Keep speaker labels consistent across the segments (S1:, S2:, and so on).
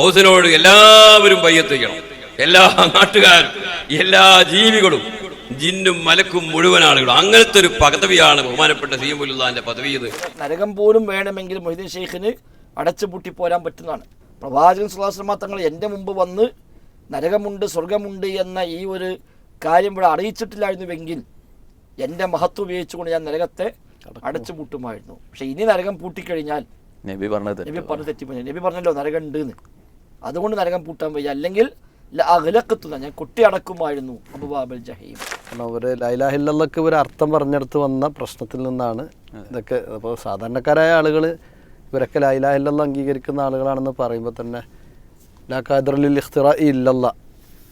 S1: ഔസിനോട് എല്ലാവരും ബയ്യത്ത് ചെയ്യണം എല്ലാ നാട്ടുകാരും എല്ലാ ജീവികളും ജിന്നും മലക്കും മുഴുവൻ ആളുകളും അങ്ങനത്തെ ഒരു പദവിയാണ് ബഹുമാനപ്പെട്ട സീമുല്ലാന്റെ പദവി ഇത്.
S2: നരകം പോലും വേണമെങ്കിൽ മൊയ്തീൻ ഷെയ്ഖിന് അടച്ചു പൂട്ടി പോരാൻ പറ്റുന്നതാണ്. പ്രവാചകൻ സുഹാസ്ലമ തങ്ങൾ എന്റെ മുമ്പ് വന്ന് നരകമുണ്ട് സ്വർഗമുണ്ട് എന്ന ഈ ഒരു കാര്യം ഇവിടെ അറിയിച്ചിട്ടില്ലായിരുന്നുവെങ്കിൽ എന്റെ മഹത്വം ഉപയോഗിച്ചുകൊണ്ട് ഞാൻ നരകത്തെ അടച്ചു പൂട്ടുമായിരുന്നു. പക്ഷെ ഇനി നരകം പൂട്ടിക്കഴിഞ്ഞാൽ
S3: നബി പറഞ്ഞത്
S2: നബി പറഞ്ഞു തെറ്റിപ്പോയി. നബി പറഞ്ഞല്ലോ നരകം ഉണ്ട് എന്ന്. അതുകൊണ്ട് നരകം പൂട്ടാൻ വയ്യ. അല്ലെങ്കിൽ അകലക്കത്തുന്ന ഞാൻ കുട്ടി അടക്കുമായിരുന്നു അബുബാബൽ ജഹീം.
S4: ഒരു അർത്ഥം പറഞ്ഞെടുത്ത് വന്ന പ്രശ്നത്തിൽ നിന്നാണ് ഇതൊക്കെ. അപ്പോൾ സാധാരണക്കാരായ ആളുകൾ ഇവരൊക്കെ ലൈലാഹില്ല അംഗീകരിക്കുന്ന ആളുകളാണെന്ന് പറയുമ്പോൾ തന്നെ ലാ ഖാദറിൽ ഇല്ലല്ല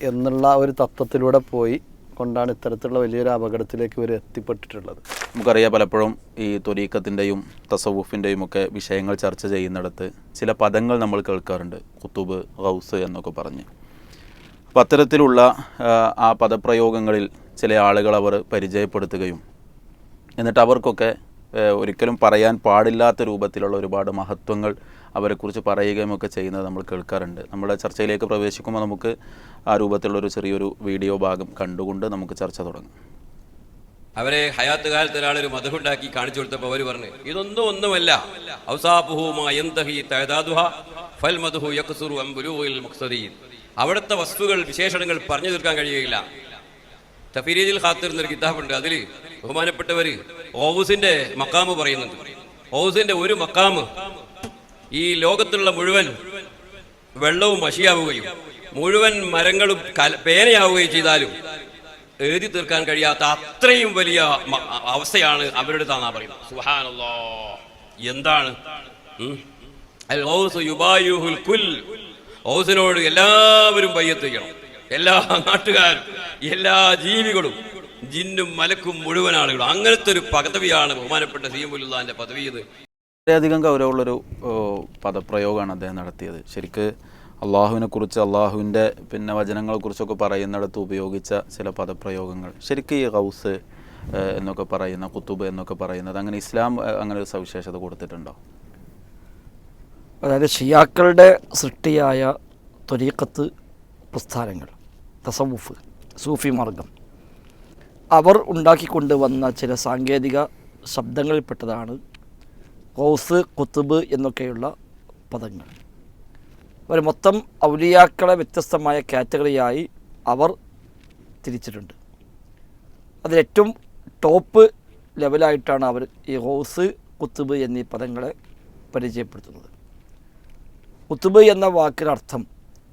S4: എന്നുള്ള ഒരു തത്വത്തിലൂടെ പോയി കൊണ്ടാണ് ഇത്തരത്തിലുള്ള വലിയൊരു അപകടത്തിലേക്ക് ഇവർ എത്തിപ്പെട്ടിട്ടുള്ളത്.
S3: നമുക്കറിയാം പലപ്പോഴും ഈ തൊരീക്കത്തിന്റെയും തസവൂഫിന്റെയും ഒക്കെ വിഷയങ്ങൾ ചർച്ച ചെയ്യുന്നിടത്ത് ചില പദങ്ങൾ നമ്മൾ കേൾക്കാറുണ്ട്. കുത്തുബ് ഹൗസ് എന്നൊക്കെ പറഞ്ഞ്. അപ്പം അത്തരത്തിലുള്ള ആ പദപ്രയോഗങ്ങളിൽ ചില ആളുകൾ അവർ പരിചയപ്പെടുത്തുകയും എന്നിട്ട് അവർക്കൊക്കെ ഒരിക്കലും പറയാൻ പാടില്ലാത്ത രൂപത്തിലുള്ള ഒരുപാട് മഹത്വങ്ങൾ അവരെക്കുറിച്ച് പറയുകയും ഒക്കെ ചെയ്യുന്നത് നമ്മൾ കേൾക്കാറുണ്ട്. നമ്മുടെ ചർച്ചയിലേക്ക് പ്രവേശിക്കുമ്പോൾ നമുക്ക് ആ രൂപത്തിലുള്ള ഒരു ചെറിയൊരു വീഡിയോ ഭാഗം കണ്ടുകൊണ്ട് നമുക്ക് ചർച്ച തുടങ്ങാം.
S1: അവരെ ഹയാത്ത് കാലത്ത് ഒരാളൊരു മധുണ്ടാക്കി കാണിച്ചു കൊടുത്തപ്പോൾ അവർ പറഞ്ഞു ഇതൊന്നും ഒന്നുമല്ല. അവിടുത്തെ വസ്തുക്കൾ വിശേഷണങ്ങൾ പറഞ്ഞു തീർക്കാൻ കഴിയുകയില്ല. തഫീരീദിൽ ഖാത്തിർ എന്നൊരു കിതാബുണ്ട്. അതിൽ ബഹുമാനപ്പെട്ടവർ ഓവുസിന്റെ മക്കാമ് പറയുന്നുണ്ട്. ഓവുസിന്റെ ഒരു മക്കാമ് ഈ ലോകത്തുള്ള മുഴുവൻ വെള്ളവും മഷിയാവുകയും മുഴുവൻ മരങ്ങളും പേനയാവുകയും ചെയ്താലും എഴുതി തീർക്കാൻ കഴിയാത്ത അത്രയും വലിയ അവസ്ഥയാണ് അവരുടെ താന്നാ പറയുന്നത്. സുഹാനല്ലോ എന്താണ്? ഔസിനോട് എല്ലാവരും പയ്യെത്തിക്കണം. എല്ലാ നാട്ടുകാരും എല്ലാ ജീവികളും ജിന്നും മലക്കും മുഴുവൻ ആളുകളും. അങ്ങനത്തെ ഒരു പദവിയാണ് ബഹുമാനപ്പെട്ട സീമുല്ലാന്റെ പദവി ഇത്.
S3: വളരെയധികം ഗൗരവമുള്ളൊരു പദപ്രയോഗമാണ് അദ്ദേഹം നടത്തിയത്. ശരിക്ക് അള്ളാഹുവിനെ കുറിച്ച് അള്ളാഹുവിന്റെ പിന്നെ വചനങ്ങളെക്കുറിച്ചൊക്കെ പറയുന്നിടത്ത് ഉപയോഗിച്ച ചില പദപ്രയോഗങ്ങൾ. ശരിക്കും ഈ ഹൗസ് എന്നൊക്കെ പറയുന്ന കുത്തുബ് എന്നൊക്കെ പറയുന്നത് അങ്ങനെ ഇസ്ലാം അങ്ങനെ ഒരു സവിശേഷത കൊടുത്തിട്ടുണ്ടോ?
S2: അതായത് ഷിയാക്കളുടെ സൃഷ്ടിയായ തൊരീക്കത്ത് പ്രസ്ഥാനങ്ങൾ തസവുഫ് സൂഫി മാർഗം. അവർ ഉണ്ടാക്കിക്കൊണ്ടുവന്ന ചില സാങ്കേതിക ശബ്ദങ്ങളിൽപ്പെട്ടതാണ് കൗസ് കുത്തുബ് എന്നൊക്കെയുള്ള പദങ്ങൾ. അവർ മൊത്തം ഔലിയാക്കളെ വ്യത്യസ്തമായ കാറ്റഗറിയായി അവർ തിരിച്ചിട്ടുണ്ട്. അതിലേറ്റവും ടോപ്പ് ലെവലായിട്ടാണ് അവർ ഈ ഹൗസ് കുത്തുബ് എന്നീ പദങ്ങളെ പരിചയപ്പെടുത്തുന്നത്. കുത്തുബ് എന്ന വാക്കിനർത്ഥം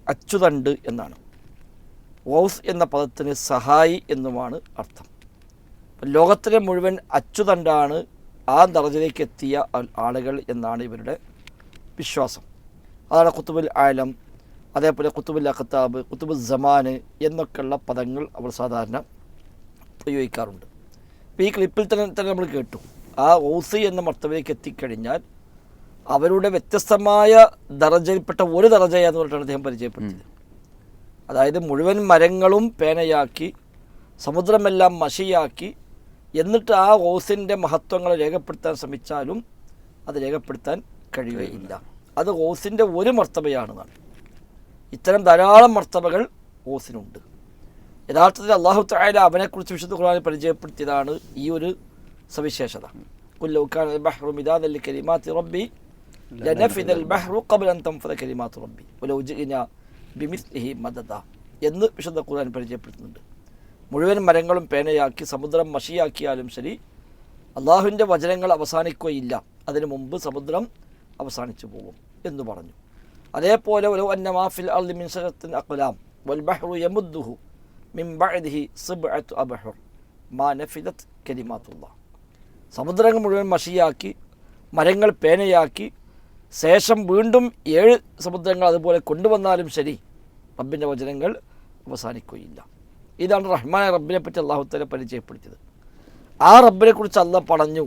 S2: അച്ചുതണ്ട് എന്നാണ്. ഹോസ് എന്ന പദത്തിന് സഹായി എന്നുമാണ് അർത്ഥം. ലോകത്തിലെ മുഴുവൻ അച്ചുതണ്ടാണ് ആ ദർജയിലേക്ക് എത്തിയ ആളുകൾ എന്നാണ് ഇവരുടെ വിശ്വാസം. അതാണ് കുത്തുബുൽ ആലം അതേപോലെ കുത്തുബുൽ അഖത്താബ് കുത്തുബുൽ ജമാന് എന്നൊക്കെയുള്ള പദങ്ങൾ അവർ സാധാരണ പ്രയോഗിക്കാറുണ്ട്. അപ്പോൾ ഈ ക്ലിപ്പിൽ തന്നെ തന്നെ നമ്മൾ കേട്ടു. ആ ഓസി എന്ന മർത്തവിലേക്ക് എത്തിക്കഴിഞ്ഞാൽ അവരുടെ വ്യത്യസ്തമായ ദറജയിൽപ്പെട്ട ഒരു ദറജയെന്ന് പറഞ്ഞിട്ടാണ് അദ്ദേഹം പരിചയപ്പെടുത്തിയത്. അതായത് മുഴുവൻ മരങ്ങളും പേനയാക്കി സമുദ്രമെല്ലാം മഷിയാക്കി എന്നിട്ട് ആ ഓസിന്റെ മഹത്വങ്ങൾ രേഖപ്പെടുത്താൻ ശ്രമിച്ചാലും അത് രേഖപ്പെടുത്താൻ കഴിയുകയില്ല. അത് ഓസിന്റെ ഒരു മർത്തബയാണെന്നാണ്. ഇത്തരം ധാരാളം മർത്തബകൾ ഓസിനുണ്ട്. യഥാർത്ഥത്തിൽ അള്ളാഹു തായാല അവനെക്കുറിച്ച് വിശുദ്ധ ഖുർആനിൽ പരിചയപ്പെടുത്തിയതാണ് ഈ ഒരു സവിശേഷത. എന്ന് വിശുദ്ധ ഖുർആൻ പരിചയപ്പെടുത്തുന്നുണ്ട്. മുഴുവൻ മരങ്ങളും പേനയാക്കി സമുദ്രം മഷിയാക്കിയാലും ശരി അള്ളാഹുവിന്റെ വചനങ്ങൾ അവസാനിക്കുകയില്ല. അതിനു മുമ്പ് സമുദ്രം അവസാനിച്ചു പോകും എന്ന് പറഞ്ഞു. അതേപോലെ ഒരു അന്നമാഫിൽ അൽ മിൻസത്തിൻ ബഹ്റു യമുദ്ദുഹു മിൻ മാ നഫിദത് സമുദ്രങ്ങൾ മുഴുവൻ മഷിയാക്കി മരങ്ങൾ പേനയാക്കി ശേഷം വീണ്ടും ഏഴ് സമുദ്രങ്ങൾ അതുപോലെ കൊണ്ടുവന്നാലും ശരി റബ്ബിന്റെ വചനങ്ങൾ അവസാനിക്കുകയില്ല. ഇതാണ് റഹ്മാൻ റബ്ബിനെ പറ്റി അള്ളാഹുത്തല പരിചയപ്പെടുത്തിയത്. ആ റബ്ബിനെ കുറിച്ച് അല്ല പറഞ്ഞു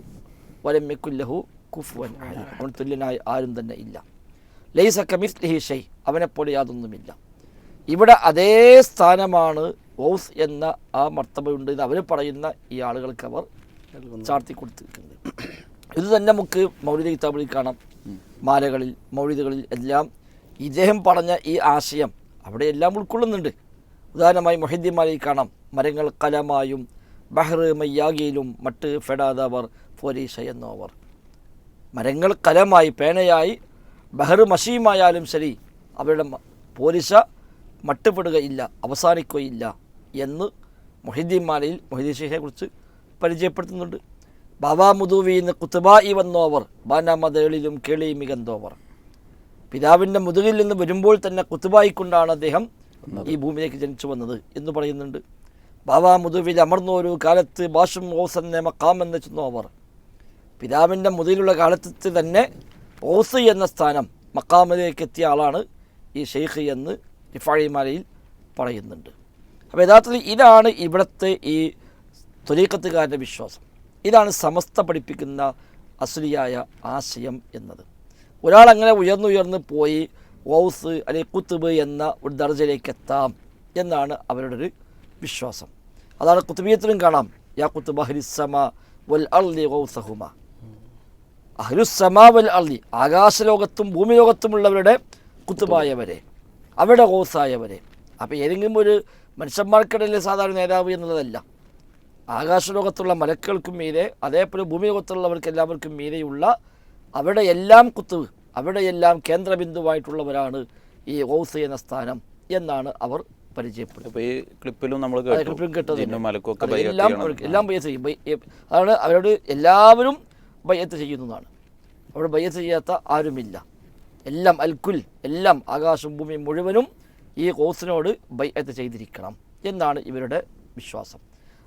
S2: വലമ്യക്കുല്ലഹു കുഫുവൻ. അവൻ തുല്യനായി ആരും തന്നെ ഇല്ല. ലൈസ കമിസ്ലിഹി ഷൈ അവനെപ്പോലെ യാതൊന്നുമില്ല. ഇവിടെ അതേ സ്ഥാനമാണ് ഓസ് എന്ന ആ മർത്തബയുണ്ട് എന്ന് അവർ പറയുന്ന ഈ ആളുകൾക്ക് അവർ ചാർത്തി കൊടുത്തിരിക്കുന്നത്. ഇത് തന്നെ നമുക്ക് മൗലിക കിതാബിൽ കാണാം. മാലകളിൽ മൗലിദുകളിൽ എല്ലാം ഇദ്ദേഹം പറഞ്ഞ ഈ ആശയം അവിടെ എല്ലാം ഉൾക്കൊള്ളുന്നുണ്ട്. ഉദാഹരണമായി മൊഹിദ്ദിമാലിൽ കാണാം മരങ്ങൾ കലമായും ബഹ്റ് മയ്യാഗിയിലും മട്ട് ഫെടാദവർ ഫോരീഷ എന്നോവർ. മരങ്ങൾ കലമായി പേനയായി ബഹ്റ് മഷിയുമായാലും ശരി അവരുടെ പോലീസ മട്ടുപെടുകയില്ല അവസാനിക്കുകയില്ല എന്ന് മൊഹിദ്ദീൻ മാലയിൽ മൊഹിദ്ദീൻ ഷെയ്ഖിനെ കുറിച്ച് പരിചയപ്പെടുത്തുന്നുണ്ട്. ബാബാ മുതുവീന്ന് കുത്തുബായി വന്നോവർ ബാനാമതേളിലും കേളി മികന്തോവർ പിതാവിന്റെ മുതുകിൽ നിന്ന് വരുമ്പോൾ തന്നെ കുത്തുബായിക്കൊണ്ടാണ് അദ്ദേഹം ഈ ഭൂമിയിലേക്ക് ജനിച്ചു വന്നത് എന്ന് പറയുന്നുണ്ട്. ബാബാ മുതുവിൽ അമർന്നൊരു കാലത്ത് ബാഷും ഓസന്നെ മക്കാമെന്ന് അവർ. പിതാവിന്റെ മുതലുള്ള കാലത്ത് തന്നെ ഓസ് എന്ന സ്ഥാനം മക്കാമിലേക്ക് എത്തിയ ആളാണ് ഈ ഷെയ്ഖ് എന്ന് റിഫാഴിമാലയിൽ പറയുന്നുണ്ട്. അപ്പോൾ യഥാർത്ഥത്തിൽ ഇതാണ് ഇവിടുത്തെ ഈ തൊലീക്കത്തുകാരുടെ വിശ്വാസം. ഇതാണ് സമസ്ത പഠിപ്പിക്കുന്ന അസുലിയായ ആശയം എന്നത്. ഒരാൾ അങ്ങനെ ഉയർന്നുയർന്ന് പോയി വൗസ് അല്ലെ കുത്തുബ് എന്ന ഒരു ദർജയിലേക്ക് എത്താം എന്നാണ് അവരുടെ ഒരു വിശ്വാസം. അതാണ് കുത്തുബിയത്തിലും കാണാം. യാ കുത്തുബ് ഹരിസമ വൽ അർലി വൗസഹുമ. അഹ്ലുസമാവൽ അള്ളി ആകാശലോകത്തും ഭൂമിലോകത്തുമുള്ളവരുടെ കുത്തുബായവരെ അവരുടെ ഓസായവരെ അപ്പോൾ ഏതെങ്കിലും ഒരു മനുഷ്യന്മാർക്കിടയിലെ സാധാരണ നേതാവ് എന്നുള്ളതല്ല. ആകാശലോകത്തുള്ള മലക്കുകൾക്കും മീരെ അതേപോലെ ഭൂമിലോകത്തുള്ളവർക്ക് എല്ലാവർക്കും മീരെയുള്ള അവരുടെ എല്ലാം കുത്തുവ് അവരുടെ എല്ലാം കേന്ദ്രബിന്ദുവായിട്ടുള്ളവരാണ് ഈ ഓസ് എന്ന സ്ഥാനം എന്നാണ് അവർ പരിചയപ്പെടുന്നത്. എല്ലാം ബയ്യത്ത് ചെയ്യും. അതാണ് അവരോട് എല്ലാവരും ബയ്യത്ത് ചെയ്യുന്നതാണ്. അവിടെ ബയ്യത്ത് ചെയ്യാത്ത ആരുമില്ല. എല്ലാം അൽക്കുൽ എല്ലാം ആകാശം ഭൂമി മുഴുവനും ഈ കോസിനോട് ബയ്യത്ത് ചെയ്തിരിക്കണം എന്നാണ് ഇവരുടെ വിശ്വാസം.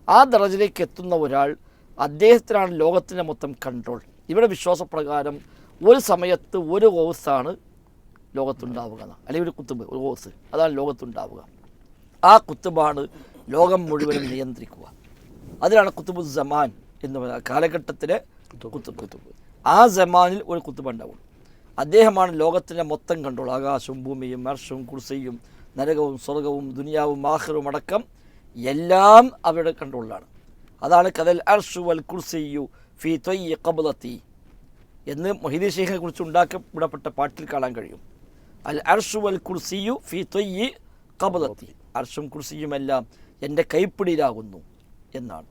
S2: ആ ദറജിലേക്ക് എത്തുന്ന ഒരാൾ അദ്ദേഹത്തിനാണ് ലോകത്തിന്റെ മൊത്തം കൺട്രോൾ ഇവരുടെ വിശ്വാസപ്രകാരം ഒരു സമയത്ത് ഒരു കോസാണ് ലോകത്തുണ്ടാവുക എന്നാണ്. അല്ലെങ്കിൽ ഒരു കുത്തുബ് ഒരു കോസ് അതാണ് ലോകത്തുണ്ടാവുക. ആ കുത്തുബാണ് ലോകം മുഴുവനും നിയന്ത്രിക്കുക. അതിനാണ് കുത്തുബു ജമാൻ എന്ന് പറയുന്നത് കാലഘട്ടത്തിലെ കുത്തുബ്. കുത്തുബ്. ആ സമാനിൽ ഒരു കുത്തുബ ഉണ്ടാവും അദ്ദേഹമാണ് ലോകത്തിന്റെ മൊത്തം കണ്ട്രോൾ ആകാശവും ഭൂമിയും മർഷവും കുർസയും നരകവും സ്വർഗവും ദുനിയാവും ആഹ്റവും അടക്കം എല്ലാം അവരുടെ കൺട്രോളിലാണ് അതാണ് കഥൽ അർഷു വൽ കുർസിയു ഫി തൊയ്യ കബലത്തി എന്ന് മൊഹീദി ഷെയ്ഖിനെ കുറിച്ച് ഉണ്ടാക്കപ്പെടപ്പെട്ട പാട്ടിൽ കാണാൻ കഴിയും. അൽ അർഷു അൽ കുർസിയു ഫി തൊയ്യി കബലത്തി അർഷും കുർസിയുമെല്ലാം എന്റെ കൈപ്പിടിയിലാകുന്നു എന്നാണ്.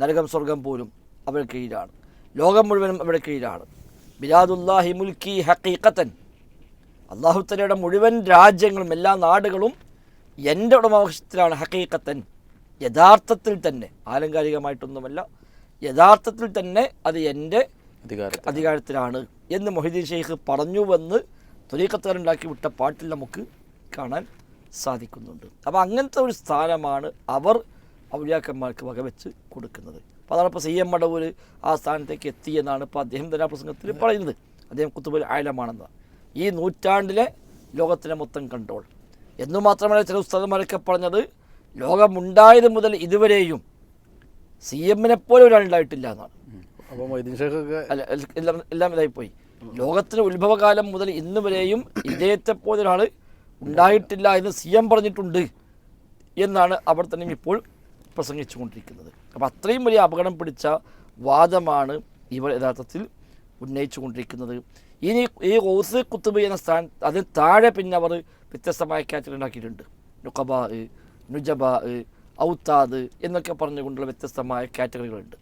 S2: നരകം സ്വർഗം പോലും അവരുടെ കീഴിലാണ്. ലോകം മുഴുവനും അവരുടെ കീഴിലാണ്. ബിലാദുല്ലാഹി മുൽക്കി ഹക്കീക്കത്തൻ അള്ളാഹുത്തലയുടെ മുഴുവൻ രാജ്യങ്ങളും എല്ലാ നാടുകളും എന്റെ ഉടമവശത്തിലാണ് ഹക്കീക്കത്തൻ യഥാർത്ഥത്തിൽ തന്നെ ആലങ്കാരികമായിട്ടൊന്നുമല്ല യഥാർത്ഥത്തിൽ തന്നെ അത്
S3: എന്റെ
S2: അധികാരത്തിലാണ്. എന്ന് മൊഹിദ്ദീൻ ഷെയ്ഖ് പറഞ്ഞുവെന്ന് തൊലീക്കത്തുകാരുണ്ടാക്കി വിട്ട പാട്ടിൽ നമുക്ക് കാണാൻ സാധിക്കുന്നുണ്ട്. അപ്പോൾ അങ്ങനത്തെ ഒരു സ്ഥാനമാണ് അവർ ഔലിയാക്കന്മാർക്ക് വകവെച്ച് കൊടുക്കുന്നത്. അപ്പോൾ അതാണ് ഇപ്പോൾ സി എം മടവൂർ ആ സ്ഥാനത്തേക്ക് എത്തിയെന്നാണ് ഇപ്പോൾ അദ്ദേഹം തന്നെ ആ പ്രസംഗത്തിൽ പറയുന്നത്. അദ്ദേഹം കുത്തുബുൽ ആയലമാണെന്ന് ഈ നൂറ്റാണ്ടിലെ ലോകത്തിനെ മൊത്തം കണ്ടോൾ. എന്നു മാത്രമല്ല ചില ഉസ്താദന്മാരൊക്കെ പറഞ്ഞത് ലോകമുണ്ടായത് മുതൽ ഇതുവരെയും സി എമ്മിനെപ്പോലെ ഒരാളുണ്ടായിട്ടില്ല എന്നാണ്.
S4: അപ്പോൾ മൊയ്തീൻ
S2: എല്ലാം എല്ലാം ഇതായിപ്പോയി ലോകത്തിന് ഉത്ഭവകാലം മുതൽ ഇന്ന് വരെയും ഇദ്ദേഹത്തെ പോലെ ഒരാൾ ഉണ്ടായിട്ടില്ല എന്ന് സി എം പറഞ്ഞിട്ടുണ്ട് എന്നാണ് അവർ തന്നെ ഇപ്പോൾ പ്രസംഗിച്ചു കൊണ്ടിരിക്കുന്നത് അപ്പോൾ അത്രയും വലിയ അപകടം പിടിച്ച വാദമാണ് ഇവർ യഥാർത്ഥത്തിൽ ഉന്നയിച്ചു കൊണ്ടിരിക്കുന്നത് ഇനി ഈ ഓസ് കുത്തുബ് എന്ന സ്ഥാനം അതിന് താഴെ പിന്നെ അവർ വ്യത്യസ്തമായ കാറ്റഗറി ഉണ്ടാക്കിയിട്ടുണ്ട്. നുക്കബാ നുജബാ ഔത്താദ് എന്നൊക്കെ പറഞ്ഞുകൊണ്ടുള്ള വ്യത്യസ്തമായ കാറ്റഗറികളുണ്ട്.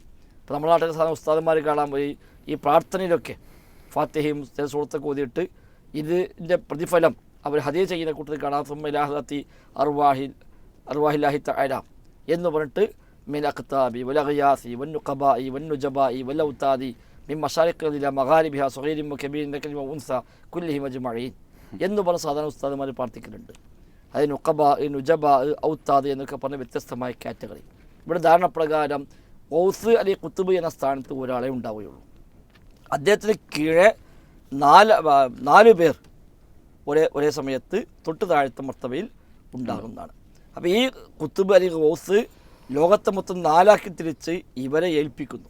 S2: ഇപ്പോൾ നമ്മുടെ നാട്ടിലെ സാധാരണ ഉസ്താദന്മാർ കാണാൻ പോയി ഈ പ്രാർത്ഥനയിലൊക്കെ ഫാത്തിഹയും സുഹൃത്തൊക്കെ ഓതിയിട്ട് ഇതിന്റെ പ്രതിഫലം അവർ ഹതിയ ചെയ്യുന്ന കൂട്ടത്തിൽ കാണാം. സുമ്മലാഹത്തി അർവാഹിൽ അർവാഹില്ലാഹി തഅല എന്ന് പറഞ്ഞിട്ട് മിൻ അഖ്താബി വലഗയാസി വന്നുഖബായി വല്ല ഉത്താദി മിൻ മഷാരിഖില സുഹൈരിം കബീരിൻ നക്കലിമ ഉൻസ കുല്ലിഹി അജ്മഈൻ എന്ന് പറഞ്ഞ സാധാരണ ഉസ്താദന്മാർ പ്രാർത്ഥിക്കുന്നുണ്ട്. അത് നുക്കബ നുജബ ഔത്താദ് എന്നൊക്കെ പറഞ്ഞ വ്യത്യസ്തമായ കാറ്റഗറി. ഇവിടെ ധാരണപ്രകാരം ഔസ് അലി കുത്തുബ് എന്ന സ്ഥാനത്ത് ഒരാളെ ഉണ്ടാവുകയുള്ളൂ. അദ്ദേഹത്തിന് കീഴെ നാല് നാല് പേർ ഒരേ ഒരേ സമയത്ത് തൊട്ട് താഴത്തെ മർത്തബയിൽ ഉണ്ടാകുന്നതാണ്. അപ്പോൾ ഈ കുത്തുബ് അലി ഔസ് ലോകത്തെ മൊത്തം നാലാക്കി തിരിച്ച് ഇവരെ ഏൽപ്പിക്കുന്നു.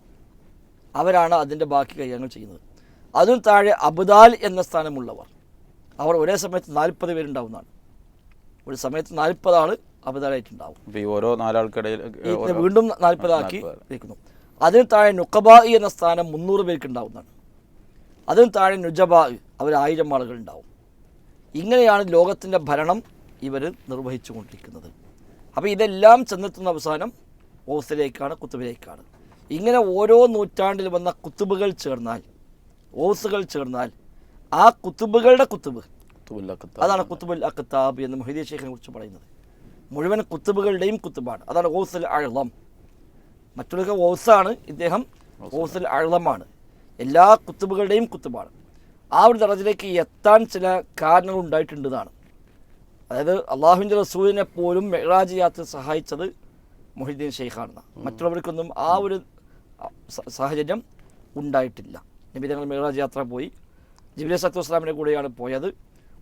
S2: അവരാണ് അതിന്റെ ബാക്കി കാര്യങ്ങൾ ചെയ്യുന്നത്. അതിന് താഴെ അബുദാൽ എന്ന സ്ഥാനമുള്ളവർ. അവർ ഒരേ സമയത്ത് നാൽപ്പത് പേരുണ്ടാവുന്നതാണ്. ഒരു സമയത്ത് നാൽപ്പത് ആൾ അബുദാലായിട്ടുണ്ടാവും
S3: ഈ ഓരോ നാലാൾക്കിടയിൽ
S2: വീണ്ടും നാൽപ്പതാക്കി
S3: നാൽപ്പത്.
S2: ഇരിക്കുന്നു അതിന് താഴെ നുക്കബായി എന്ന സ്ഥാനം മുന്നൂറ് പേർക്ക് ഉണ്ടാവുന്നതാണ്. അതിന് താഴെ നുജബായി അവർ ആയിരം ആളുകൾ ഉണ്ടാവും. ഇങ്ങനെയാണ് ലോകത്തിന്റെ ഭരണം ഇവർ നിർവഹിച്ചു കൊണ്ടിരിക്കുന്നത് അപ്പോൾ ഇതെല്ലാം ചെന്നെത്തുന്ന അവസാനം ഓസിലേക്കാണ് കുത്തുബിലേക്കാണ്. ഇങ്ങനെ ഓരോ നൂറ്റാണ്ടിൽ വന്ന കുത്തുബുകൾ ചേർന്നാൽ ഓസുകൾ ചേർന്നാൽ ആ കുത്തുബുകളുടെ കുത്തുബ്. അതാണ് കുത്തുബുൽ അക്കത്താബ് എന്ന് മൊഹീദീൻ ഷെയ്ഖിനെ കുറിച്ച് പറയുന്നത്. മുഴുവൻ കുത്തുബുകളുടെയും കുത്തുബാണ്. അതാണ് ഓസുൽ അഴുതം മറ്റുള്ള ഓസാണ് ഇദ്ദേഹം ഓസുൽ അഴുതമാണ് എല്ലാ കുത്തുബുകളുടെയും കുത്തുബാണ്. ആ ഒരു ദറജിലേക്ക് എത്താൻ ചില കാരണങ്ങൾ ഉണ്ടായിട്ടുണ്ടെന്നാണ്. അതായത് അള്ളാഹുവിന്റെ റസൂലിനെ പോലും മെഹ്റാജ് യാത്ര സഹായിച്ചത് മൊഹിദ്ദീൻ ഷെയ്ഖാണെന്ന് മറ്റുള്ളവർക്കൊന്നും ആ ഒരു സാഹചര്യം ഉണ്ടായിട്ടില്ല. നബി തങ്ങൾ മെഹ്റാജ് യാത്ര പോയി. ജിബിലി സത്തു വസ്ലാമിന്റെ കൂടെയാണ് പോയത്.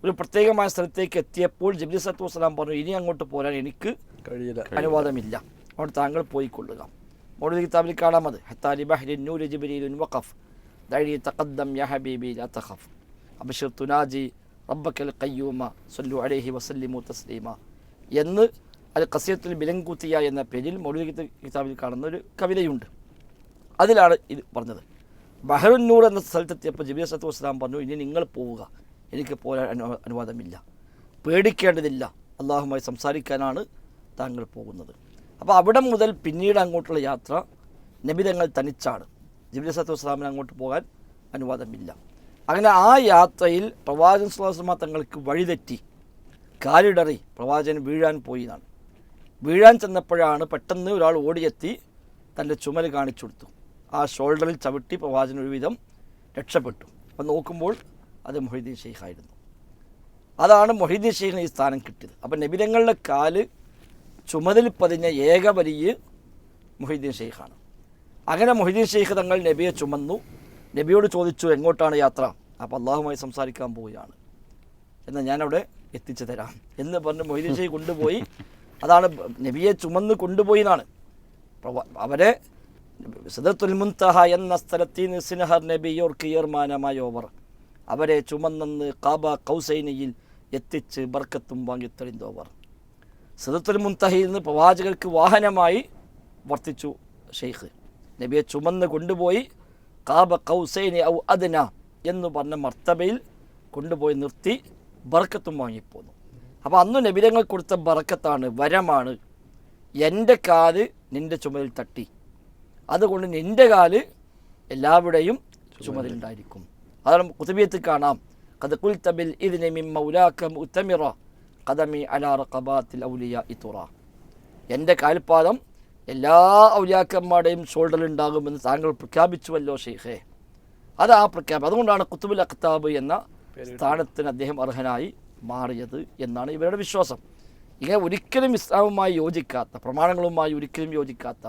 S2: ഒരു പ്രത്യേകമായ സ്ഥലത്തേക്ക് എത്തിയപ്പോൾ ജബ്ലി സത്തു വസ്സലാം പറഞ്ഞു ഇനി അങ്ങോട്ട് പോരാൻ എനിക്ക്
S4: കഴിയില്ല.
S2: അനുവാദമില്ല. അവിടെ താങ്കൾ പോയിക്കൊള്ളുക. മൗലവി കിതാബിൽ കാണാം അത്. ഹത്താലി ബഹ്ലിൻ നൂരി ജിബ്രീലുൻ വഖഫ് ദഴി തഖദ്ദം യാ ഹബീബി ലാ തഖഫ് തുനാജി റബ്ബക്കൽ ഖയ്യൂമ സല്ലു അലൈഹി വസല്ലിമു തസ്ലീമ. എന്ന് അൽ ഖസിയത്തുൽ ബിലങ്കുത്തിയ എന്ന പേരിൽ മൗലവി കിതാബിൽ കാണുന്ന ഒരു കവിതയുണ്ട്. അതിലാണ് ഇത് പറഞ്ഞത്. ബഹറുന്നൂർ എന്ന സ്ഥലത്തെത്തിയപ്പോൾ ജബീർ സത്തു വസ്സലാം പറഞ്ഞു ഇനി നിങ്ങൾ പോവുക. എനിക്ക് പോരാൻ അനു- അനുവാദമില്ല. പേടിക്കേണ്ടതില്ല. അള്ളാഹുമായി സംസാരിക്കാനാണ് താങ്കൾ പോകുന്നത്. അപ്പോൾ അവിടെ മുതൽ പിന്നീട് അങ്ങോട്ടുള്ള യാത്ര നബിതങ്ങൾ തനിച്ചാണ്. ജിബിലി സത്തു വസ്സലാമിന് അങ്ങോട്ട് പോകാൻ അനുവാദമില്ല. അങ്ങനെ ആ യാത്രയിൽ പ്രവാചകൻ സുല്ലാസ്മ തങ്ങൾക്ക് വഴിതെറ്റി. കാലിടറി പ്രവാചകൻ വീഴാൻ പോയി എന്നാണ് വീഴാൻ ചെന്നപ്പോഴാണ് പെട്ടെന്ന് ഒരാൾ ഓടിയെത്തി തന്റെ ചുമൽ കാണിച്ചു കൊടുത്തു. ആ ഷോൾഡറിൽ ചവിട്ടി പ്രവാചകൻ ഒരുവിധം രക്ഷപ്പെട്ടു. അപ്പം നോക്കുമ്പോൾ അത് മൊഹീദ്ദീൻ ഷെയ്ഖായിരുന്നു അതാണ് മൊഹീദ്ദീൻ ഷെയ്ഖിന് ഈ സ്ഥാനം കിട്ടിയത്. അപ്പം നബിരങ്ങളുടെ കാൽ ചുമതിൽ പതിഞ്ഞ ഏക വലിയ മൊഹീദ്ദീൻ ഷെയ്ഖാണ് അങ്ങനെ മൊഹീദ്ദീൻ ഷെയ്ഖ് തങ്ങൾ നബിയെ ചുമന്നു. നബിയോട് ചോദിച്ചു എങ്ങോട്ടാണ് യാത്ര? അപ്പോൾ അള്ളാഹുമായി സംസാരിക്കാൻ പോവുകയാണ്. എന്നാൽ ഞാനവിടെ എത്തിച്ചു തരാം എന്ന് പറഞ്ഞ് മൊഹീദ്ദീൻ ഷെയ്ഖ് കൊണ്ടുപോയി. അതാണ് നബിയെ ചുമന്ന് കൊണ്ടുപോയി എന്നാണ്. അവരെ സിദത്തുൽ മുൻതഹ എന്ന സ്ഥലത്തിൽ സിനഹർ നബിയോർ കിയർമാനമായോവർ അവരെ ചുമന്നെന്ന് കാബ കൗസൈനയിൽ എത്തിച്ച് ബർക്കത്തും വാങ്ങിത്തെളിന്തോവർ സദത്തുൽ മുൻതഹയിൽ നിന്ന് പ്രവാചകർക്ക് വാഹനമായി വർത്തിച്ചു ഷെയ്ഖ് നബിയെ ചുമന്ന് കൊണ്ടുപോയി കാബ കൗസൈനി ഔ അദന എന്ന് പറഞ്ഞ മർത്തബയിൽ കൊണ്ടുപോയി നിർത്തി ബർക്കത്തും വാങ്ങിപ്പോന്നു. അപ്പോൾ അന്ന് നബിരങ്ങൾ കൊടുത്ത ബർക്കത്താണ് വരമാണ്. എന്റെ കാൽ നിന്റെ ചുമലിൽ തട്ടി. അതുകൊണ്ട് നിന്റെ കാൽ എല്ലാവരുടെയും ചുമതിലുണ്ടായിരിക്കും അതാണ് കുത്തുബിയത്തിൽ കാണാം കഥകുൽ തബിൽ ഇതിനെ മൗലാക്ക ഉത്തമിറ കഥമി അലാ റഖബാത്തിൽ ഔലിയ ഇത്തുറ എന്റെ കാൽപാദം എല്ലാ ഔലിയാക്കന്മാരുടെയും ഷോൾഡറിൽ ഉണ്ടാകുമെന്ന് താങ്കൾ പ്രഖ്യാപിച്ചുവല്ലോ ഷെയ്ഖേ അത് ആ പ്രഖ്യാപനം അതുകൊണ്ടാണ് കുത്തുബുൽ അഖ്താബ് എന്ന സ്ഥാനത്തിന് അദ്ദേഹം അർഹനായി മാറിയത് എന്നാണ് ഇവരുടെ വിശ്വാസം. ഇങ്ങനെ ഒരിക്കലും ഇസ്ലാമുമായി യോജിക്കാത്ത പ്രമാണങ്ങളുമായി ഒരിക്കലും യോജിക്കാത്ത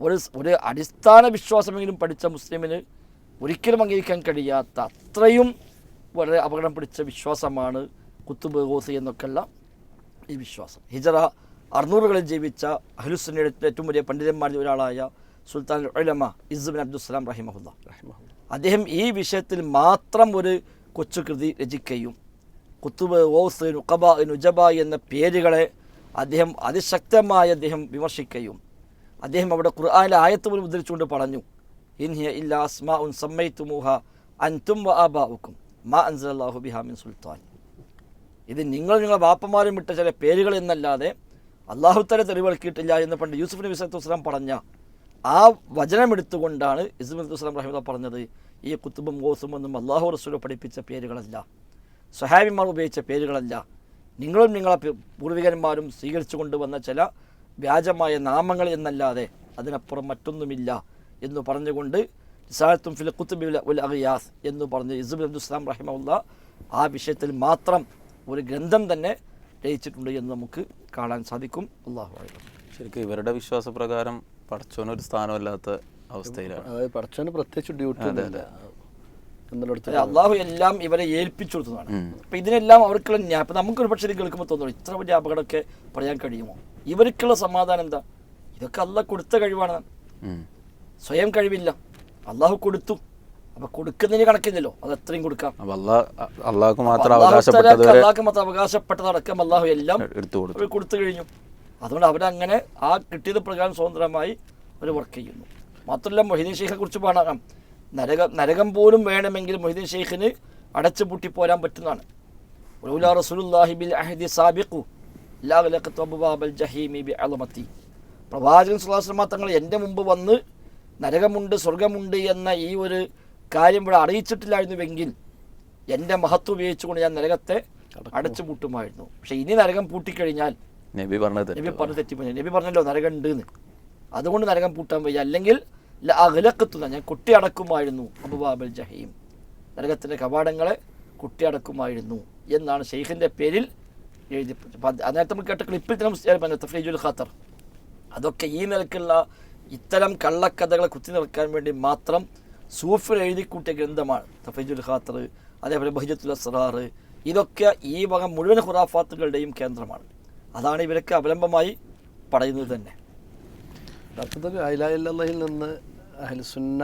S2: ഒരു ഒരു അടിസ്ഥാന വിശ്വാസമെങ്കിലും പഠിച്ച മുസ്ലിമിന് ഒരിക്കലും അംഗീകരിക്കാൻ കഴിയാത്ത അത്രയും വളരെ അപകടം പിടിച്ച വിശ്വാസമാണ് കുത്തുബ് ഗോസി എന്നൊക്കെയുള്ള ഈ വിശ്വാസം. ഹിജറ അറുന്നൂറുകളിൽ ജീവിച്ച അഹ്ലുസുന്നയുടെ ഏറ്റവും വലിയ പണ്ഡിതന്മാരിൽ ഒരാളായ സുൽത്താൻ ഉലമ ഇസുബിൻ അബ്ദുസ്സലാം റഹിമഹുല്ല. അദ്ദേഹം ഈ വിഷയത്തിൽ മാത്രം ഒരു കൊച്ചു കൃതി രചിക്കുകയും കുത്തുബ് ഓസ് നുഖബ നുജബ എന്ന പേരുകളെ അദ്ദേഹം അതിശക്തമായി അദ്ദേഹം വിമർശിക്കുകയും അദ്ദേഹം അവിടെ ഖുർആാനിലെ ആയത്ത് പോലും ഉദ്ധരിച്ചുകൊണ്ട് പറഞ്ഞു. ഇൻഹിയ ഇല്ല അസ്മാ ഉൻ സമ്മൈത്തുമുഹ അൻതും വ ആബാഉക്കും മാ അൻസലല്ലാഹു ബിഹാ മിൻ സുൽത്താൻ. ഇത് നിങ്ങൾ നിങ്ങളെ വാപ്പമാരും വിട്ട ചില പേരുകൾ എന്നല്ലാതെ അള്ളാഹുത്തല തെളിവിളക്കിയിട്ടില്ല എന്ന് പണ്ട് യൂസുഫ് നബി സത്തു വസ്ലാം പറഞ്ഞ ആ വചനം എടുത്തുകൊണ്ടാണ് ഇസ്മൽ വസ്ലാം റഹിമ പറഞ്ഞത് ഈ കുത്തുബും ഗോസും ഒന്നും അള്ളാഹു റസൂൽ പഠിപ്പിച്ച പേരുകളല്ല. സഹാബിമാർ ഉപയോഗിച്ച പേരുകളല്ല. നിങ്ങളും നിങ്ങളെ പൂർവികന്മാരും സ്വീകരിച്ചു കൊണ്ടുവന്ന ചില വ്യാജമായ നാമങ്ങൾ എന്നല്ലാതെ അതിനപ്പുറം മറ്റൊന്നുമില്ല. എന്ന് പറഞ്ഞുകൊണ്ട് ഇസാലത്തും ഫിൽ കുത്തുബി ഉൽ അഖിയാസ് എന്ന് പറഞ്ഞ് ഇസുബുൽ അബ്ദുസ്ലാം റഹിമുള്ള ആ വിഷയത്തിൽ മാത്രം ഒരു ഗ്രന്ഥം തന്നെ രചിച്ചിട്ടുണ്ട് എന്ന് നമുക്ക് കാണാൻ സാധിക്കും. അള്ളാഹു
S3: ശരിക്കും ഇവരുടെ വിശ്വാസപ്രകാരം പടച്ചോനൊരു സ്ഥാനമില്ലാത്ത അവസ്ഥയിലാണ്.
S4: അതായത് പഠിച്ചവന് പ്രത്യേകിച്ച് ഡ്യൂട്ടി
S2: അള്ളാഹു എല്ലാം ഇവരെ ഏൽപ്പിച്ചു കൊടുത്തതാണ്. അപ്പൊ ഇതിനെല്ലാം അവർക്കുള്ള ന്യായം അപ്പം നമുക്കൊരു പക്ഷേ ഇത് കേൾക്കുമ്പോൾ തോന്നുന്നു ഇത്ര വലിയ അപകടമൊക്കെ പറയാൻ കഴിയുമോ? ഇവർക്കുള്ള സമാധാനം എന്താ? ഇതൊക്കെ അല്ല കൊടുത്ത കഴിവാണ്. സ്വയം കഴിവില്ല. അള്ളാഹു കൊടുത്തു. അപ്പൊ കൊടുക്കുന്നതിന് കണക്കില്ലല്ലോ. അത് എത്രയും കൊടുക്കാം.
S3: അള്ളാഹു മാത്രം
S2: അവകാശപ്പെട്ടതടക്കം അള്ളാഹു എല്ലാം
S3: കൊടുത്തു.
S2: കഴിഞ്ഞു. അതുകൊണ്ട് അവരങ്ങനെ ആ കിട്ടിയത് പ്രകാരം സ്വതന്ത്രമായി അവർ വർക്ക് ചെയ്യുന്നു. മാത്രമല്ല മൊഹിദീൻ ഷെയ്ഖെ കുറിച്ച് പറയാം നരകം നരകം പോലും വേണമെങ്കിൽ മൊഹിദീൻ ഷെയ്ഖിന് അടച്ചു പൂട്ടി പോരാൻ പറ്റുന്നതാണ്. റൗല റസൂലുല്ലാഹി ബിൽ സാബിഖു. ജഹീമി ബി പ്രവാചകൻ സുല്ലാസ്ലമ തങ്ങൾ എന്റെ മുമ്പ് വന്ന് നരകമുണ്ട് സ്വർഗമുണ്ട് എന്ന ഈ ഒരു കാര്യം ഇവിടെ അറിയിച്ചിട്ടില്ലായിരുന്നുവെങ്കിൽ എന്റെ മഹത്വം ഉപയോഗിച്ചുകൊണ്ട് ഞാൻ നരകത്തെ അടച്ചു പൂട്ടുമായിരുന്നു പക്ഷെ ഇനി നരകം പൂട്ടിക്കഴിഞ്ഞാൽ
S3: നബി പറഞ്ഞത്
S2: നബി പറഞ്ഞ തെറ്റിപ്പോയി നബി പറഞ്ഞല്ലോ നരകം ഉണ്ട് എന്ന് അതുകൊണ്ട് നരകം പൂട്ടാൻ വയ്യ. അല്ലെങ്കിൽ അകലക്കത്തുന്ന ഞാൻ കുട്ടി അടക്കുമായിരുന്നു അബുബാബൽ ജഹീം. നരകത്തിന്റെ കവാടങ്ങളെ കുട്ടി അടക്കുമായിരുന്നു എന്നാണ് ഷെയ്ഖിന്റെ പേരിൽ എഴുതി. നേരത്തെ നമ്മൾ കേട്ട ക്ലിപ്പിൽ തന്നെ തഫ്രീജുൽ ഖാത്തർ. അതൊക്കെ ഈ നിലക്കുള്ള ഇത്തരം കള്ളക്കഥകളെ കുത്തി നിറക്കാൻ വേണ്ടി മാത്രം സൂഫിൽ എഴുതിക്കൂട്ടിയ ഗ്രന്ഥമാണ് തഫീജുൽ ഖാത്തർ അതേപോലെ ബഹിജത്തുൽ അസ്റാർ ഇതൊക്കെ ഈ വക മുഴുവൻ ഖുറാഫാത്തുകളുടെയും കേന്ദ്രമാണ്. അതാണ് ഇവരൊക്കെ അവലംബമായി പറയുന്നത് തന്നെ.
S4: അയിലാഹിൽ നിന്ന് അഹൽസുന്ന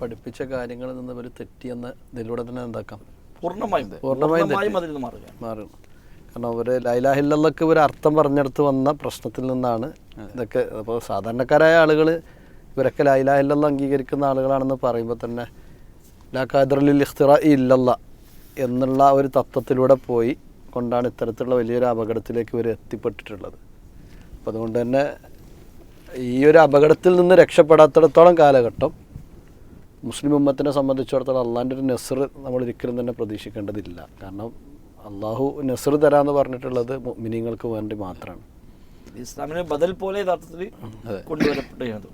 S4: പഠിപ്പിച്ച കാര്യങ്ങളിൽ നിന്ന് ഒരു തെറ്റിയെന്ന് ഇതിലൂടെ തന്നെ എന്താക്കാം? പൂർണമായും
S2: പൂർണമായും അതിൽ നിന്ന് മാറുക
S4: മാറും കാരണം അവർ ലൈലാഹില്ലക്ക് ഒരു അർത്ഥം പറഞ്ഞെടുത്ത് വന്ന പ്രശ്നത്തിൽ നിന്നാണ് ഇതൊക്കെ അപ്പോൾ സാധാരണക്കാരായ ആളുകൾ ഇവരൊക്കെ ലൈലാഹില്ല അംഗീകരിക്കുന്ന ആളുകളാണെന്ന് പറയുമ്പോൾ തന്നെ ലാ ഇഖ്തിറ ഇല്ലല്ല എന്നുള്ള ഒരു തത്വത്തിലൂടെ പോയി കൊണ്ടാണ് ഇത്തരത്തിലുള്ള വലിയൊരു അപകടത്തിലേക്ക് ഇവർ എത്തിപ്പെട്ടിട്ടുള്ളത്. അപ്പോൾ അതുകൊണ്ട് തന്നെ ഈ ഒരു അപകടത്തിൽ നിന്ന് രക്ഷപ്പെടാത്തിടത്തോളം കാലഘട്ടം മുസ്ലിം ഉമ്മത്തിനെ സംബന്ധിച്ചിടത്തോളം അള്ളാന്റെ ഒരു നെസർ നമ്മൾ ഒരിക്കലും തന്നെ പ്രതീക്ഷിക്കേണ്ടതില്ല. കാരണം അള്ളാഹു നെസർ തരാമെന്ന് പറഞ്ഞിട്ടുള്ളത് മിനിങ്ങൾക്ക് വേണ്ടി മാത്രമാണ്.
S2: ഇസ്ലാമിന് ബദൽ പോലെ യഥാർത്ഥത്തിൽ കൊണ്ടുവരപ്പെടുകയാണ്